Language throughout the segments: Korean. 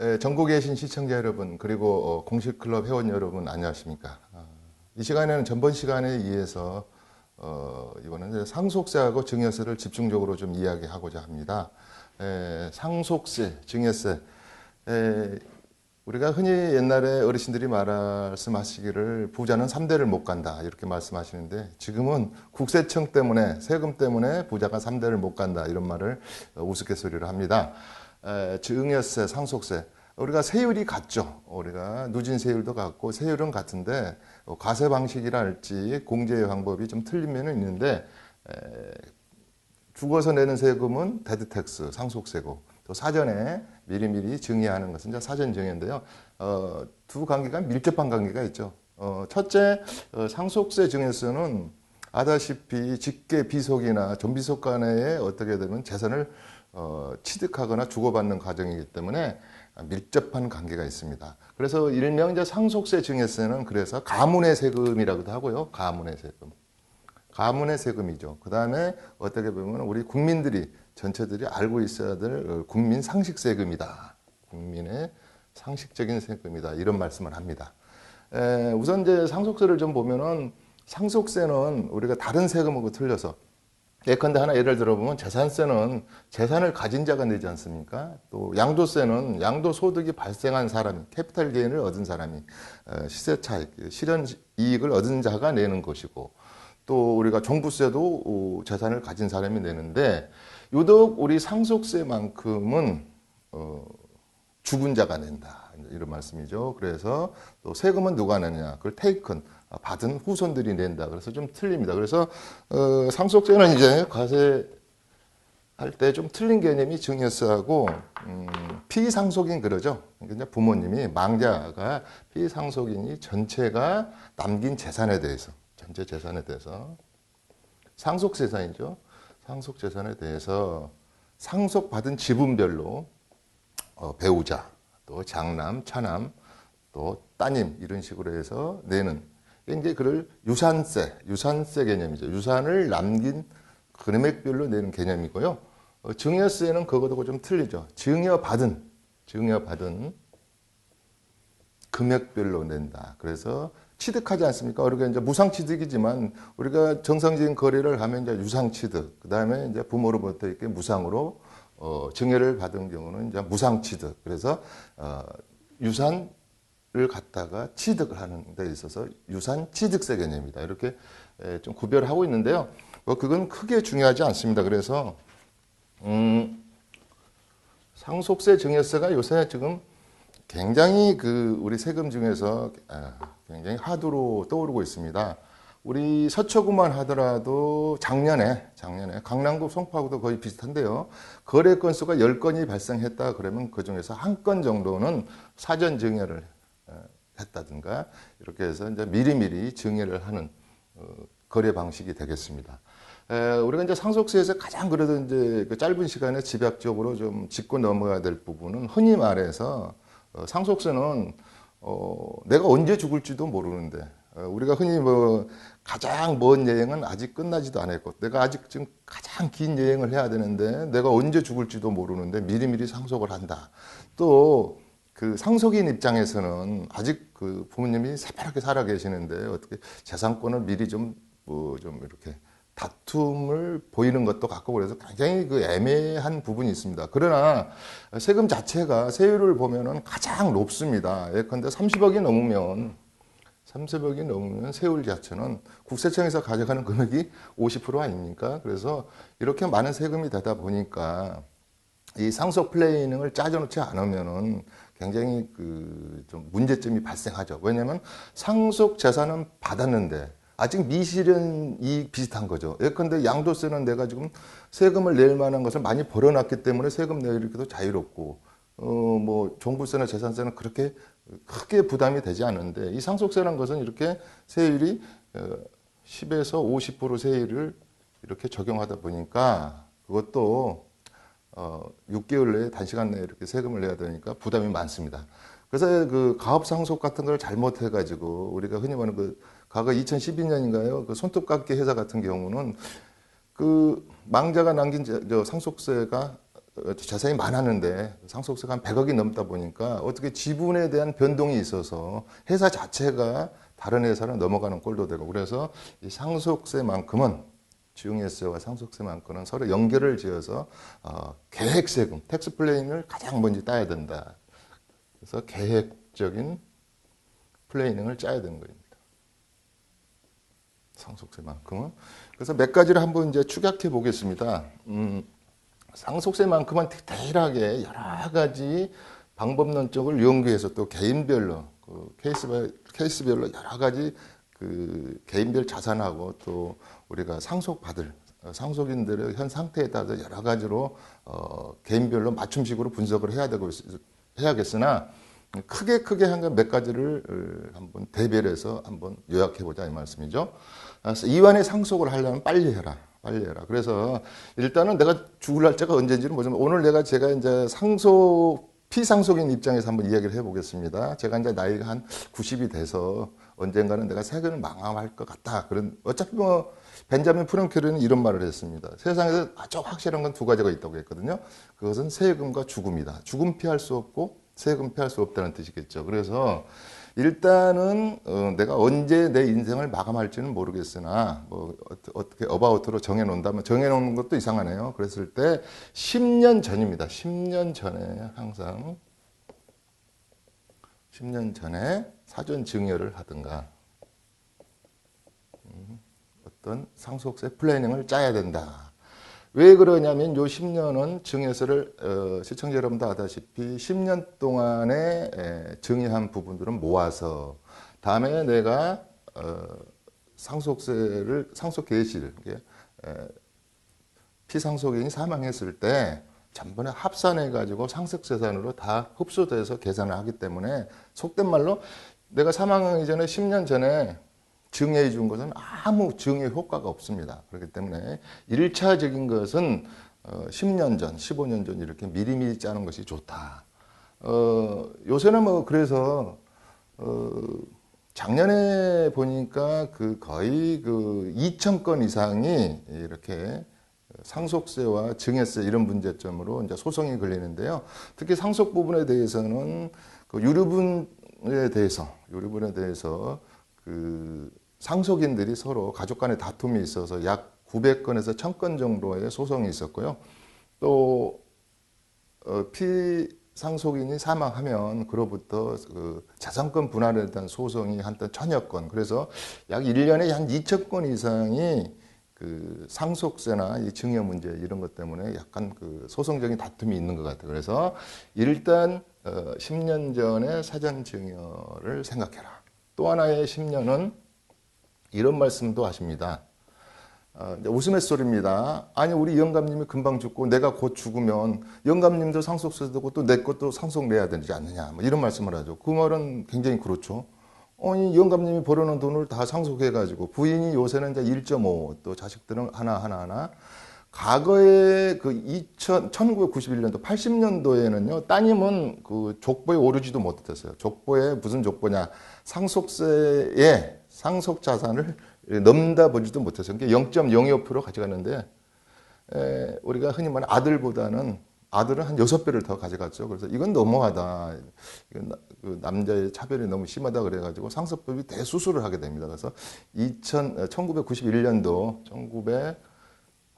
에, 전국에 계신 시청자 여러분 그리고 어, 공식 클럽 회원 여러분 안녕하십니까? 아, 이 시간에는 전번 시간에 이어서 어, 이번에는 상속세하고 증여세를 집중적으로 좀 이야기하고자 합니다. 에, 상속세, 증여세. 에, 우리가 흔히 옛날에 어르신들이 말씀하시기를 부자는 3대를 못 간다 이렇게 말씀하시는데 지금은 국세청 때문에 세금 때문에 부자가 3대를 못 간다 이런 말을 우스갯소리로 합니다. 에, 증여세, 상속세 우리가 세율이 같죠. 우리가 누진 세율도 같고 세율은 같은데 어, 과세 방식이랄지 공제 방법이 좀 틀린 면은 있는데 에, 죽어서 내는 세금은 데드텍스 상속세고 또 사전에 미리미리 증여하는 것은 이제 사전 증여인데요. 어, 두 관계가 밀접한 관계가 있죠. 어, 첫째 어, 상속세 증여세는 아다시피 직계 비속이나 전비속 간에 어떻게 되면 재산을 어, 취득하거나 주고받는 과정이기 때문에 밀접한 관계가 있습니다. 그래서 일명 이제 상속세 증여세는 그래서 가문의 세금이라고도 하고요. 가문의 세금. 가문의 세금이죠. 그 다음에 어떻게 보면 우리 국민들이 전체들이 알고 있어야 될 어, 국민 상식 세금이다. 국민의 상식적인 세금이다. 이런 말씀을 합니다. 에, 우선 이제 상속세를 좀 보면은 상속세는 우리가 다른 세금하고 틀려서 예컨대 하나 예를 들어보면 재산세는 재산을 가진 자가 내지 않습니까? 또 양도세는 양도 소득이 발생한 사람이 캐피탈 게인을 얻은 사람이 어, 시세 차익, 실현 이익을 얻은 자가 내는 것이고 또 우리가 종부세도 어, 재산을 가진 사람이 내는데 유독 우리 상속세만큼은 어, 죽은 자가 낸다 이런 말씀이죠. 그래서 또 세금은 누가 내냐? 그걸 테이큰 받은 후손들이 낸다. 그래서 좀 틀립니다. 그래서 어, 상속세는 이제 과세 할때 좀 틀린 개념이 증여세하고 음, 피상속인 그러죠. 그러니까 부모님이 망자가 피상속인이 전체가 남긴 재산에 대해서 전체 재산에 대해서 상속재산이죠. 상속재산에 대해서 상속받은 지분별로 어, 배우자, 또 장남, 차남, 또 따님 이런 식으로 해서 내는 이제 그를 유산세, 유산세 개념이죠. 유산을 남긴 금액별로 내는 개념이고요. 어, 증여세는 그것하고 좀 틀리죠. 증여받은, 증여받은 금액별로 낸다. 그래서 취득하지 않습니까? 우리가 이제 무상취득이지만 우리가 정상적인 거래를 하면 이제 유상취득, 그 다음에 이제 부모로부터 이렇게 무상으로 어, 증여를 받은 경우는 이제 무상취득. 그래서 어, 유산 을 갖다가 취득을 하는 데 있어서 유산 취득세 개념이다. 이렇게 에, 좀 구별하고 있는데요. 뭐 그건 크게 중요하지 않습니다. 그래서 음, 상속세 증여세가 요새 지금 굉장히 그 우리 세금 중에서 아, 굉장히 하두로 떠오르고 있습니다. 우리 서초구만 하더라도 작년에 작년에 강남구 송파구도 거의 비슷한데요. 거래 건수가 10건이 발생했다 그러면 그 중에서 한 건 정도는 사전 증여를 했다든가 이렇게 해서 이제 미리미리 증여를 하는 어, 거래 방식이 되겠습니다. 우리가 이제 상속세에서 가장 그래도 이제 그 짧은 시간에 집약적으로 좀 짚고 넘어가야 될 부분은 흔히 말해서 어, 상속세는 어, 내가 언제 죽을지도 모르는데 어, 우리가 흔히 뭐 가장 먼 여행은 아직 끝나지도 않았고 내가 아직 지금 가장 긴 여행을 해야 되는데 내가 언제 죽을지도 모르는데 미리미리 상속을 한다. 또 그 상속인 입장에서는 아직 그 부모님이 새파랗게 살아 계시는데 어떻게 재산권을 미리 좀 뭐좀 뭐 이렇게 다툼을 보이는 것도 같고 그래서 굉장히 그 애매한 부분이 있습니다. 그러나 세금 자체가 세율을 보면은 가장 높습니다. 예컨대 30억이 넘으면 30억이 넘으면 세율 자체는 국세청에서 가져가는 금액이 50% 아닙니까? 그래서 이렇게 많은 세금이 되다 보니까 이 상속 플레이닝을 짜져놓지 않으면은 굉장히 그 좀 문제점이 발생하죠. 왜냐하면 상속 재산은 받았는데 아직 미실현이 비슷한 거죠. 예컨대 양도세는 내가 지금 세금을 낼 만한 것을 많이 벌어놨기 때문에 세금 내기도 자유롭고, 어, 뭐, 종부세나 재산세는 그렇게 크게 부담이 되지 않는데, 이 상속세라는 것은 이렇게 세율이 10에서 어, 50% 세율을 이렇게 적용하다 보니까 그것도 어, 6개월 내에 단시간 내에 이렇게 세금을 내야 되니까 부담이 많습니다. 그래서 그 가업 상속 같은 걸 잘못해가지고 우리가 흔히 말하는 그 과거 2012년인가요? 그 손톱깎이 회사 같은 경우는 그 망자가 남긴 저 상속세가 어, 재산이 많았는데 상속세가 한 100억이 넘다 보니까 어떻게 지분에 대한 변동이 있어서 회사 자체가 다른 회사로 넘어가는 꼴도 되고 그래서 이 상속세만큼은 증여세와 상속세만큼은 서로 연결을 지어서 어, 계획세금, 텍스 플레인을 가장 먼저 따야 된다. 그래서 계획적인 플레이닝을 짜야 되는 겁니다. 상속세만큼은. 그래서 몇 가지를 한번 이제 축약해 보겠습니다. 음, 상속세만큼은 디테일하게 여러 가지 방법론적을 연구해서 또 개인별로 그 케이스별, 케이스별로 여러 가지 그 개인별 자산하고 또 우리가 상속받을 어, 상속인들의 현 상태에 따라서 여러 가지로 어, 개인별로 맞춤식으로 분석을 해야 되고 해야겠으나 크게 크게 한 몇 가지를 어, 한번 대별해서 한번 요약해 보자 이 말씀이죠. 이완의 상속을 하려면 빨리 해라. 빨리 해라. 그래서 일단은 내가 죽을 날짜가 언제인지는 모르지만 오늘 내가 제가 이제 상속 피상속인 입장에서 한번 이야기를 해 보겠습니다. 제가 이제 나이가 한 90이 돼서 언젠가는 내가 세금을 망할 것 같다. 그런 어차피 뭐 벤자민 프랑클은 이런 말을 했습니다. 세상에서 아주 확실한 건 두 가지가 있다고 했거든요. 그것은 세금과 죽음이다. 죽음 피할 수 없고 세금 피할 수 없다는 뜻이겠죠. 그래서 일단은 어, 내가 언제 내 인생을 마감할지는 모르겠으나 뭐 어떻게 어바웃으로 정해 놓는다면 정해 놓는 것도 이상하네요. 그랬을 때 10년 전입니다. 10년 전에 항상 10년 전에 사전 증여를 하든가 음, 어떤 상속세 플래닝을 짜야 된다. 왜 그러냐면 요 10년은 증여세를 어, 시청자 여러분도 아다시피 10년 동안에 에, 증여한 부분들은 모아서 다음에 내가 어, 상속세를 상속 개시를 피상속인이 사망했을 때 전번에 합산해 가지고 상속 재산으로 다 흡수돼서 계산을 하기 때문에 속된 말로 내가 사망하기 전에 10년 전에 증여해 준 것은 아무 증여 효과가 없습니다. 그렇기 때문에 1차적인 것은 10년 어, 전, 15년 전 이렇게 미리미리 짜는 것이 좋다. 어, 요새는 뭐 그래서 어, 작년에 보니까 그 거의 그 2천 건 이상이 이렇게 상속세와 증여세 이런 문제점으로 이제 소송이 걸리는데요. 특히 상속 부분에 대해서는 그 유류분에 대해서 유류분에 대해서 그 상속인들이 서로 가족 간의 다툼이 있어서 약 900건에서 1000건 정도의 소송이 있었고요. 또 어, 피상속인이 사망하면 그로부터 그 자산권 분할에 대한 소송이 한때 천여 건 그래서 약 1년에 한 2천 건 이상이 그 상속세나 이 증여 문제 이런 것 때문에 약간 그 소송적인 다툼이 있는 것 같아요. 그래서 일단 어, 10년 전에 사전 증여를 생각해라. 또 하나의 10년은 이런 말씀도 하십니다. 어, 웃음의소리입니다. 아니 우리 영감님이 금방 죽고 내가 곧 죽으면 영감님도 상속세 되고 또 내 것도 상속 내야 되지 않느냐 뭐 이런 말씀을 하죠. 그 말은 굉장히 그렇죠. 아니 영감님이 벌어놓은 돈을 다 상속해가지고 부인이 요새는 이제 1.5 또 자식들은 하나 하나 하나 과거에 그 2000, 1991년도 80년도에는요 따님은 그 족보에 오르지도 못했어요. 족보에 무슨 족보냐 상속세에 상속 자산을 넘다 보지도 못했어요. 그러니까 0.02% 가져갔는데 에, 우리가 흔히 말하는 아들보다는 아들은 한 여섯 배를 더 가져갔죠. 그래서 이건 너무하다. 이건 그 남자의 차별이 너무 심하다 그래가지고 상속법이 대수술을 하게 됩니다. 그래서 2000, 1991년도,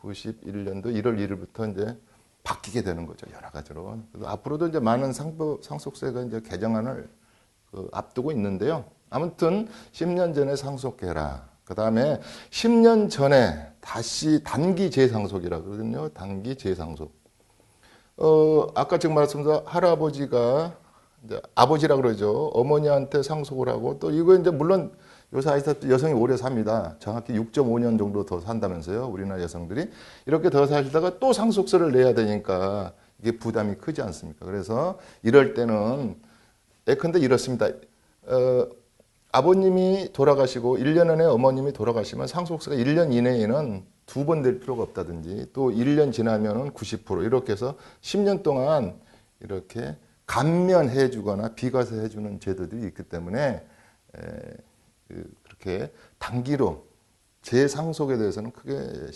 1991년도 1월 1일부터 이제 바뀌게 되는 거죠. 여러 가지로. 그래서 앞으로도 이제 많은 상법, 상속세가 이제 개정안을 그 앞두고 있는데요. 아무튼 10년 전에 상속해라. 그 다음에 10년 전에 다시 단기 재상속이라 그러거든요. 단기 재상속. 어, 아까 지금 말씀드린 할아버지가 이제 아버지라 그러죠. 어머니한테 상속을 하고 또 이거 이제 물론 요새 아시다시피 여성이 오래 삽니다. 정확히 6.5년 정도 더 산다면서요. 우리나라 여성들이. 이렇게 더 살다가 또 상속세를 내야 되니까 이게 부담이 크지 않습니까? 그래서 이럴 때는 예컨대 이렇습니다. 어, 아버님이 돌아가시고 1년 안에 어머님이 돌아가시면 상속세가 1년 이내에는 두 번 낼 필요가 없다든지 또 1년 지나면 은 90% 이렇게 해서 10년 동안 이렇게 감면해 주거나 비과세 해 주는 제도들이 있기 때문에 에, 그, 그렇게 단기로 재상속에 대해서는 크게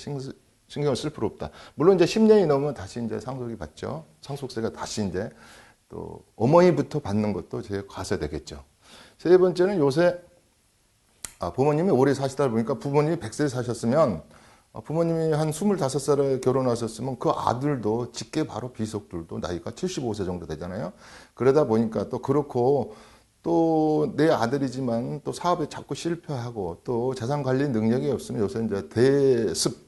신경을 쓸 필요 없다. 물론 이제 10년이 넘으면 다시 이제 상속이 받죠. 상속세가 다시 이제 또 어머니부터 받는 것도 제 과세 되겠죠. 세 번째는 요새 아, 부모님이 오래 사시다 보니까 부모님이 100세 사셨으면 어, 부모님이 한 25살에 결혼하셨으면 그 아들도 직계 바로 비속들도 나이가 75세 정도 되잖아요. 그러다 보니까 또 그렇고 또 내 아들이지만 또 사업에 자꾸 실패하고 또 자산 관리 능력이 없으면 요새 이제 대습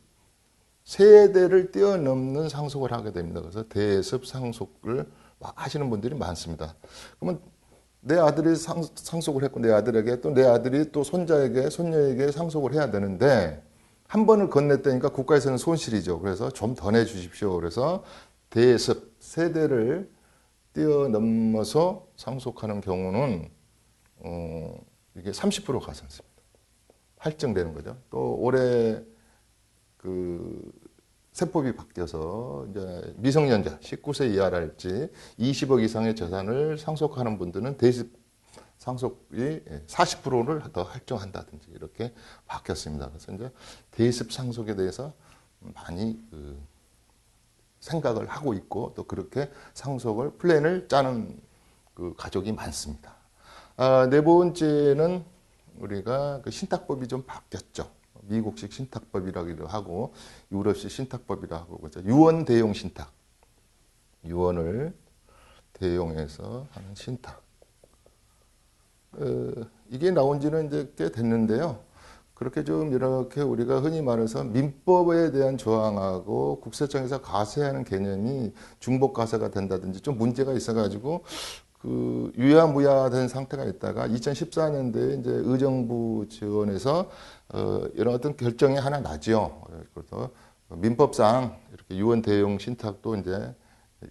세대를 뛰어넘는 상속을 하게 됩니다. 그래서 대습 상속을 하시는 분들이 많습니다. 그러면 내 아들이 상, 속을 했고 내 아들에게 또 내 아들이 또 손자에게 손녀에게 상속을 해야 되는데 한 번을 건넸다니까 국가에서는 손실이죠. 그래서 좀 더 내주십시오. 그래서 대습 세대를 뛰어넘어서 상속하는 경우는 어, 이게 30% 가산습니다. 할증되는 거죠. 또 올해 그 세법이 바뀌어서 이제 미성년자 19세 이하랄지 20억 이상의 재산을 상속하는 분들은 대습 상속이 40%를 더 할증한다든지 이렇게 바뀌었습니다. 그래서 이제 대습 상속에 대해서 많이 그 생각을 하고 있고 또 그렇게 상속을 플랜을 짜는 그 가족이 많습니다. 아, 네 번째는 우리가 그 신탁법이 좀 바뀌었죠. 미국식 신탁법이라기도 하고 유럽식 신탁법이라 하고 그죠. 유언 대용 신탁. 유언을 대용해서 하는 신탁. 어, 이게 나온 지는 이제 꽤 됐는데요. 그렇게 좀 이렇게 우리가 흔히 말해서 민법에 대한 조항하고 국세청에서 가세하는 개념이 중복 가세가 된다든지 좀 문제가 있어가지고 그 유야무야된 상태가 있다가 2014년도에 이제 의정부 지원에서 어 이런 어떤 결정이 하나 나지요. 그래서 민법상 이렇게 유언 대용 신탁도 이제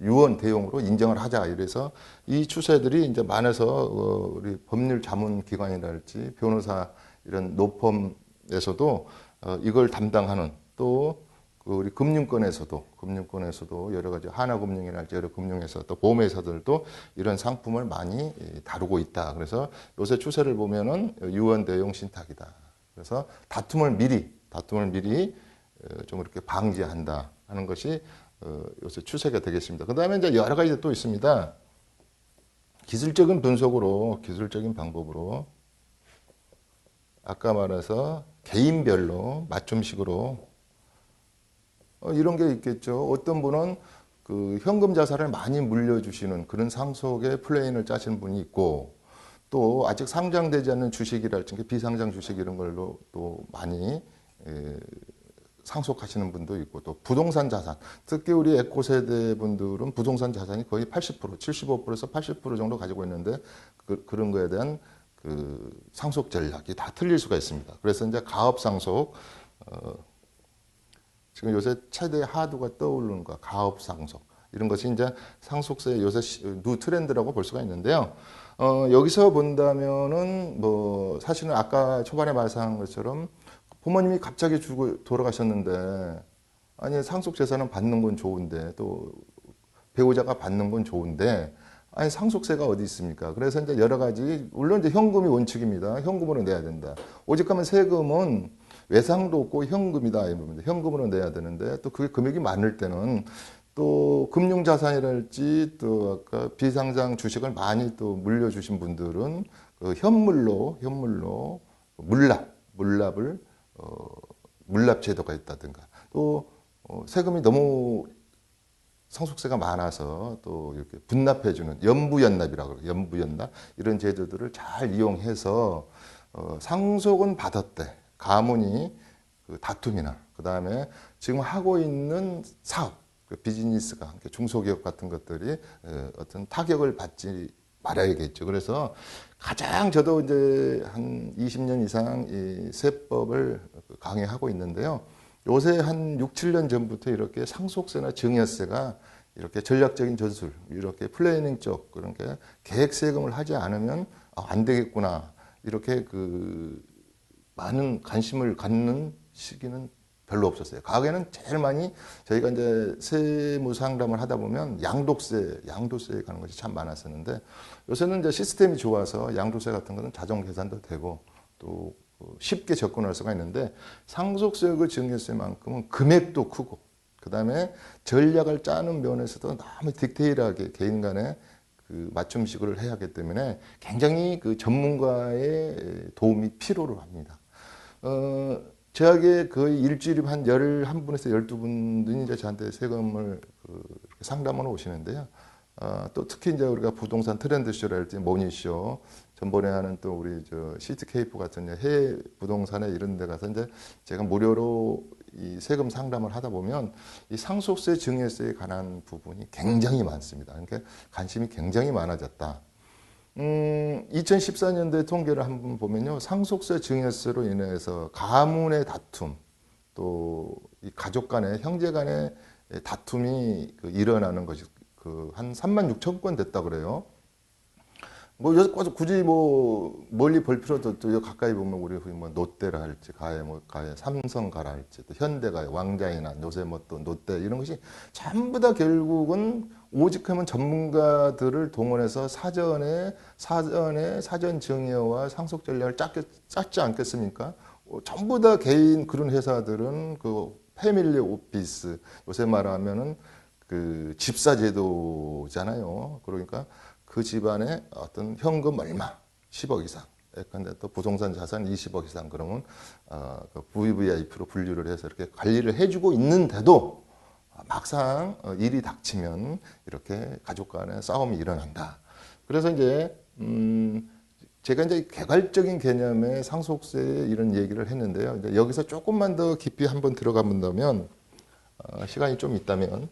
유언 대용으로 인정을 하자 이래서 이 추세들이 이제 많아서 어 우리 법률 자문 기관이랄지 변호사 이런 노펌에서도 어, 이걸 담당하는 또그 우리 금융권에서도 금융권에서도 여러 가지 하나금융이랄지 여러 금융회사 또 보험회사들도 이런 상품을 많이 다루고 있다. 그래서 요새 추세를 보면은 유언 대용 신탁이다. 그래서 다툼을 미리 다툼을 미리 어, 좀 이렇게 방지한다 하는 것이 어, 요새 추세가 되겠습니다. 그 다음에 이제 여러 가지 또 있습니다. 기술적인 분석으로 기술적인 방법으로 아까 말해서 개인별로 맞춤식으로 어, 이런 게 있겠죠. 어떤 분은 그 현금 자산을 많이 물려주시는 그런 상속의 플레인을 짜시는 분이 있고 또 아직 상장되지 않는 주식이랄지 비상장 주식 이런 걸로 또 많이 에, 상속하시는 분도 있고 또 부동산 자산 특히 우리 에코 세대 분들은 부동산 자산이 거의 80% 75%에서 80% 정도 가지고 있는데 그, 그런 거에 대한 그 상속 전략이 다 틀릴 수가 있습니다. 그래서 이제 가업 상속 어, 지금 요새 최대 하두가 떠오르는 거 가업 상속 이런 것이 이제 상속세 요새 뉴 트렌드라고 볼 수가 있는데요. 어, 여기서 본다면은 뭐 사실은 아까 초반에 말씀한 것처럼 부모님이 갑자기 죽고 돌아가셨는데 아니 상속 재산은 받는 건 좋은데 또 배우자가 받는 건 좋은데 아니 상속세가 어디 있습니까? 그래서 이제 여러 가지 물론 이제 현금이 원칙입니다. 현금으로 내야 된다. 오직 하면 세금은 외상도 없고 현금이다 이겁니다. 현금으로 내야 되는데 또 그게 금액이 많을 때는 또 금융자산이랄지 또 아까 비상장 주식을 많이 또 물려주신 분들은 그 현물로 현물로 물납 물납을 어, 물납 제도가 있다든가 또 어, 세금이 너무 상속세가 많아서 또 이렇게 분납해주는 연부연납이라고 그래요. 연부연납 이런 제도들을 잘 이용해서 어, 상속은 받았대. 가문이 그 다툼이나 그 다음에 지금 하고 있는 사업, 그 비즈니스가 중소기업 같은 것들이 어, 어떤 타격을 받지 말아야겠죠. 그래서 가장 저도 이제 한 20년 이상 이 세법을 강의하고 있는데요. 요새 한 6, 7년 전부터 이렇게 상속세나 증여세가 이렇게 전략적인 전술, 이렇게 플래닝 쪽 그런 게 계획 세금을 하지 않으면 아, 안 되겠구나. 이렇게 그 많은 관심을 갖는 시기는 별로 없었어요. 과거에는 제일 많이 저희가 이제 세무 상담을 하다 보면 양도세, 양도세에 가는 것이 참 많았었는데 요새는 이제 시스템이 좋아서 양도세 같은 것은 자동 계산도 되고 또 어, 쉽게 접근할 수가 있는데 상속세 그 증여세만큼은 금액도 크고 그 다음에 전략을 짜는 면에서도 너무 디테일하게 개인 간에 그 맞춤식을 해야 하기 때문에 굉장히 그 전문가의 도움이 필요로 합니다. 어, 제약에 거의 일주일에 한 11분에서 12분이 이제 저한테 세금을 그 상담을 오시는데요. 어, 또 특히 이제 우리가 부동산 트렌드쇼랄지 모니쇼, 전번에 하는 또 우리 저 시티케이프 같은 해외 부동산에 이런 데 가서 이제 제가 무료로 이 세금 상담을 하다 보면 이 상속세 증여세에 관한 부분이 굉장히 많습니다. 그러니까 관심이 굉장히 많아졌다. 음, 2014년도에 통계를 한번 보면요. 상속세 증여세로 인해서 가문의 다툼, 또이 가족 간의 형제 간의 다툼이 그 일어나는 것이 그 한 3만 6천 건 됐다 그래요. 뭐 여기서 굳이 뭐 멀리 볼 필요도 또 여기 가까이 보면 우리 뭐 롯데라 할지 가해 뭐 가해 삼성가라 할지 또 현대가 왕자이나 요새 뭐 또 롯데 이런 것이 전부 다 결국은 오직 하면 전문가들을 동원해서 사전에 사전에 사전 증여와 상속 전략을 짰, 짰지 않겠습니까? 어, 전부 다 개인 그런 회사들은 그 패밀리 오피스 요새 말하면은 그 집사 제도잖아요. 그러니까 그 집안에 어떤 현금 얼마 10억 이상 근데 또 부동산 자산 20억 이상 그러면 어, 그 VVIP로 분류를 해서 이렇게 관리를 해주고 있는데도 막상 어, 일이 닥치면 이렇게 가족 간의 싸움이 일어난다. 그래서 이제 음 제가 이제 개괄적인 개념의 상속세 이런 얘기를 했는데요. 여기서 조금만 더 깊이 한번 들어가 본다면 어, 시간이 좀 있다면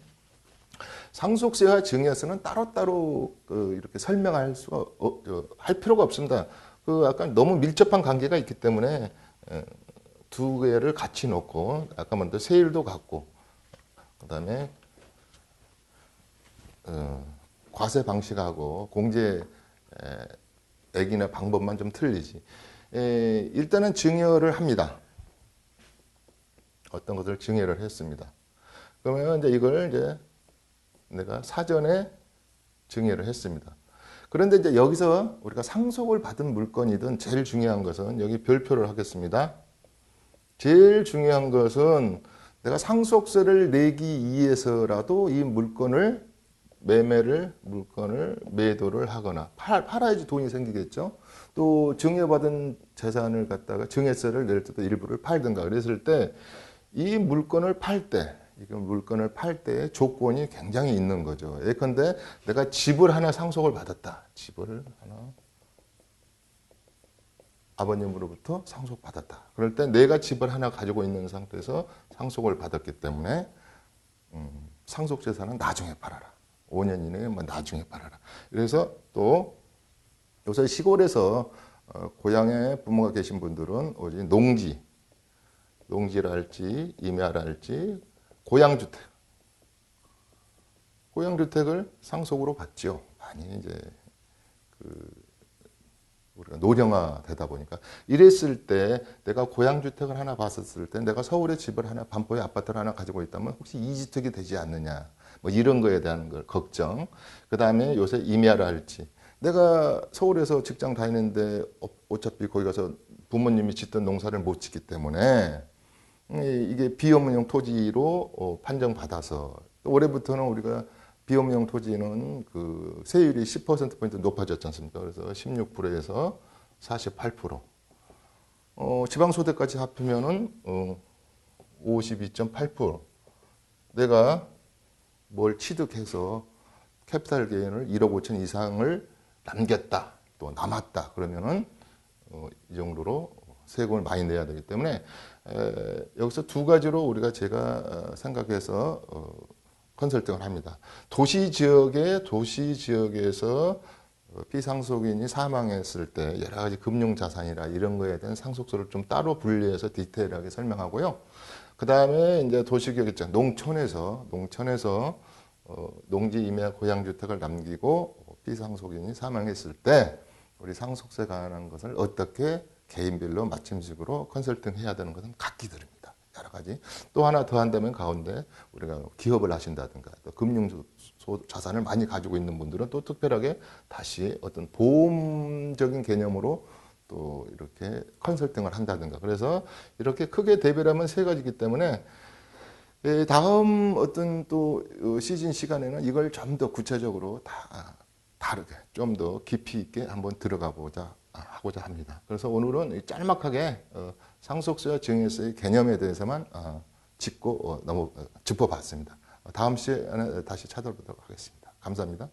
상속세와 증여세는 따로따로 그 이렇게 설명할 수가 어, 할 필요가 없습니다. 그 약간 너무 밀접한 관계가 있기 때문에 두 개를 같이 놓고 아까 먼저 세율도 같고 그다음에 어, 과세 방식하고 공제 액이나 방법만 좀 틀리지. 에, 일단은 증여를 합니다. 어떤 것을 증여를 했습니다. 그러면 이제 이걸 이제 내가 사전에 증여를 했습니다. 그런데 이제 여기서 우리가 상속을 받은 물건이든 제일 중요한 것은 여기 별표를 하겠습니다. 제일 중요한 것은 내가 상속세를 내기 위해서라도 이 물건을 매매를 물건을 매도를 하거나 팔, 팔아야지 돈이 생기겠죠. 또 증여받은 재산을 갖다가 증여세를 낼 때도 일부를 팔든가 그랬을 때 이 물건을 팔 때 이거 물건을 팔 때 조건이 굉장히 있는 거죠. 예컨대 내가 집을 하나 상속을 받았다. 집을 하나 아버님으로부터 상속받았다. 그럴 때 내가 집을 하나 가지고 있는 상태에서 상속을 받았기 때문에 음, 상속 재산은 나중에 팔아라. 5년 이내에 뭐 나중에 팔아라. 그래서 또 요새 시골에서 어, 고향에 부모가 계신 분들은 오직 농지, 농지랄지 임야랄지 고향주택. 고향주택을 상속으로 받죠. 많이 이제 그 우리가 노령화 되다 보니까 이랬을 때 내가 고향주택을 하나 봤었을 때 내가 서울에 집을 하나 반포에 아파트를 하나 가지고 있다면 혹시 이주택이 되지 않느냐 뭐 이런 거에 대한 걸 걱정 그 다음에 요새 임야를 할지 내가 서울에서 직장 다니는데 어, 어차피 거기 가서 부모님이 짓던 농사를 못 짓기 때문에 이게 비업무용 토지로 어, 판정받아서 올해부터는 우리가 비업무용 토지는 그 세율이 10%포인트 높아졌지 않습니까? 그래서 16%에서 48%. 어, 지방소득까지 합하면은 어, 52.8%. 내가 뭘 취득해서 캐피탈 게인을 1억 5천 이상을 남겼다. 또 남았다. 그러면은 어, 이 정도로 세금을 많이 내야 되기 때문에 에, 여기서 두 가지로 우리가 제가 어, 생각해서 어, 컨설팅을 합니다. 도시 지역에 도시 지역에서 어, 피상속인이 사망했을 때 여러 가지 금융 자산이라 이런 거에 대한 상속세를 좀 따로 분리해서 디테일하게 설명하고요. 그 다음에 이제 도시지역 있죠. 농촌에서 농촌에서 어, 농지 임야 고향 주택을 남기고 피상속인이 사망했을 때 우리 상속세 관한 것을 어떻게 개인별로 맞춤식으로 컨설팅 해야 되는 것은 각기 다릅니다. 여러 가지. 또 하나 더 한다면 가운데 우리가 기업을 하신다든가 또 금융 자산을 많이 가지고 있는 분들은 또 특별하게 다시 어떤 보험적인 개념으로 또 이렇게 컨설팅을 한다든가 그래서 이렇게 크게 대별하면 세 가지이기 때문에 예, 다음 어떤 또 어, 시즌 시간에는 이걸 좀 더 구체적으로 다 다르게 좀 더 깊이 있게 한번 들어가 보자 아, 하고자 합니다. 그래서 오늘은 이 짤막하게 어, 상속세와 증여세의 개념에 대해서만 어, 짚고 어, 넘어 어, 짚어봤습니다. 어, 다음 시간에 다시 찾아보도록 하겠습니다. 감사합니다.